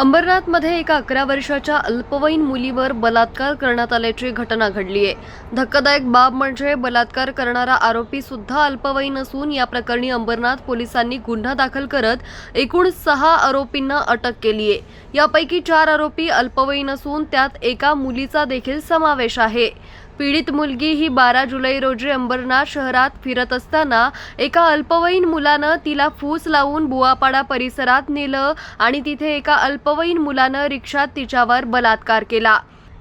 अंबरनाथमध्ये एका अकरा वर्षाच्या अल्पवयीन मुलीवर बलात्कार करण्यात आल्याची घटना घडली आहे. धक्कादायक बाब म्हणजे बलात्कार करणारा आरोपी सुद्धा अल्पवयीन असून या प्रकरणी अंबरनाथ पोलिसांनी गुन्हा दाखल करत एकूण सहा आरोपींना अटक केली आहे. यापैकी चार आरोपी अल्पवयीन असून त्यात एका मुलीचा देखील समावेश आहे. पीडित मुलगी ही बारा जुलै रोजी अंबरनाथ शहरात फिरत असताना एका अल्पवयीन मुलानं तिला फूस लावून बुवापाडा परिसरात नेलं आणि तिथे एका अल्पवयीन मुलानं रिक्षात तिच्यावर बलात्कार केला.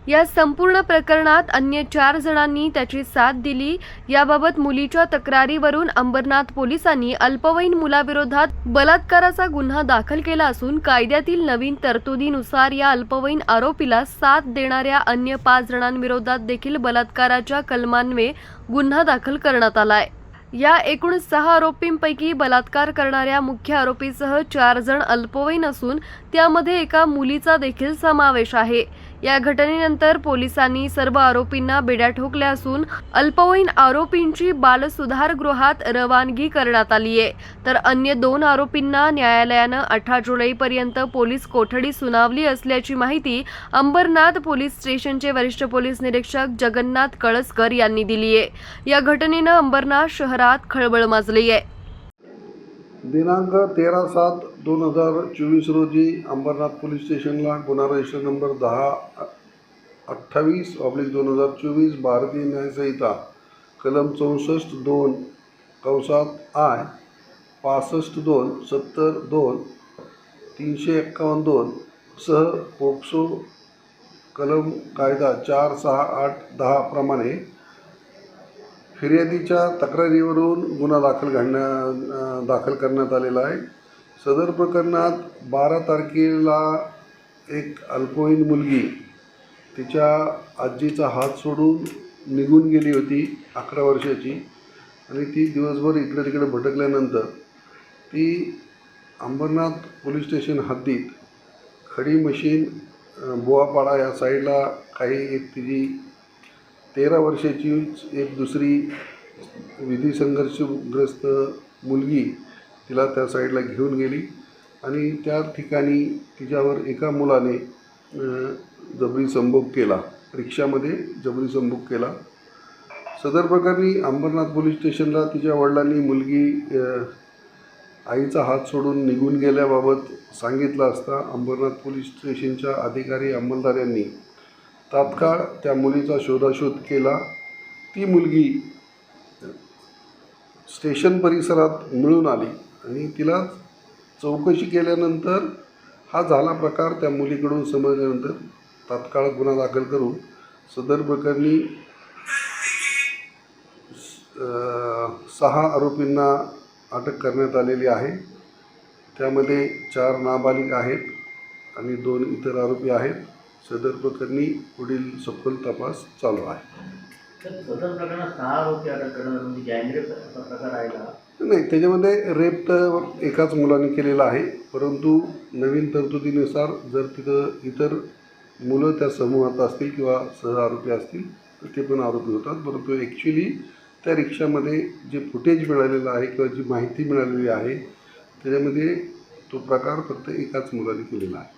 या संपूर्ण प्रकरणात अन्य चार जणांनी त्याची साथ दिली. याबाबत मुलीच्या तक्रारीवरून अंबरनाथ पोलिसांनी अल्पवयीन मुलाविरोधात बलात्काराचा गुन्हा दाखल केला असून कायद्यातील नवीन तरतुदीनुसार या अल्पवयीन आरोपीला साथ देणाऱ्या अन्य पाच जणांविरोधात देखील बलात्काराच्या कलमान्वे गुन्हा दाखल करण्यात आलाय. या एकूण सहा आरोपींपैकी बलात्कार करणाऱ्या मुख्य आरोपीसह चार जण अल्पवयीन असून त्यामध्ये एका मुलीचा देखील समावेश आहे. या घटनेनंतर पोलिसांनी सर्व आरोपींना बेड्या ठोकल्या असून अल्पवयीन आरोपींची बालसुधारगृहात रवानगी करण्यात आली आहे. तर अन्य दोन आरोपींना न्यायालयानं अठरा जुलैपर्यंत पोलीस कोठडी सुनावली असल्याची माहिती अंबरनाथ पोलीस स्टेशनचे वरिष्ठ पोलीस निरीक्षक जगन्नाथ कळसकर यांनी दिली आहे. या घटनेनं अंबरनाथ शहरात खळबळ माजली आहे. दिनांक तेरा सात दोन हजार चोवीस रोजी अंबरनाथ पोलीस स्टेशनला गुन्हा रजिस्टर नंबर दहा अठ्ठावीस ऑब्लिक दोन हजार चोवीस भारतीय न्यायसंहिता कलम चौसष्ट दोन कंसात आय पासष्ट दोन सत्तर दोन तीनशे एक्कावन्न दोन सह पोक्सो कलम कायदा चार सहा आठ दहा प्रमाणे फिर्यादीच्या तक्रारीवरून गुन्हा दाखल घडण्या दाखल करण्यात आलेला आहे. सदर प्रकरणात बारा तारखेला एक अल्पवयीन मुलगी तिच्या आजीचा हात सोडून निघून गेली होती अकरा वर्षाची. आणि ती दिवसभर इकडे तिकडे भटकल्यानंतर ती अंबरनाथ पोलीस स्टेशन हद्दीत खडी मशीन अं, बोवापाडा या साईडला काही एक तिची तेरा वर्षाचीच एक दुसरी विधी संघर्षग्रस्त मुलगी तिला त्या साईडला घेऊन गेली आणि त्या ठिकाणी तिच्यावर एका मुलाने जबरी संभोग केला. रिक्षामध्ये जबरी संभोग केला. सदर प्रकरणी अंबरनाथ पोलीस स्टेशनला तिच्या वडिलांनी मुलगी आईचा हात सोडून निघून गेल्याबाबत सांगितलं असता अंबरनाथ पोलीस स्टेशनच्या अधिकारी अंमलदारांनी तात्काळ त्या मुलीचा शोधाशोध केला. ती मुलगी स्टेशन परिसरात मिळून आली. आणि तिला चौकशी केल्यानंतर हा झाला प्रकार त्या मुलीकडून समजल्यानंतर तात्काळ गुन्हा दाखल करून सदर प्रकरणी सहा आरोपींना अटक करण्यात आलेली आहे. त्यामध्ये चार नाबालिक आहेत आणि दोन इतर आरोपी आहेत. सदर प्रकरणी पुढील सखोल तपास चालू आहे. तर सदर प्रकरणात सहा आरोपी अटक करण्यात म्हणजे गँगरेप असा प्रकार आहे का? नाही त्याच्यामध्ये रेप तर एकाच मुलाने केलेला आहे परंतु नवीन तरतुदीनुसार जर तिथं इतर मुलं त्या समूहात असतील किंवा सह आरोपी असतील तर ते पण आरोपी होतात. परंतु ॲक्च्युली त्या रिक्षामध्ये जे फुटेज मिळालेलं आहे किंवा जी माहिती मिळालेली आहे त्याच्यामध्ये तो प्रकार फक्त एकाच मुलाने केलेला आहे.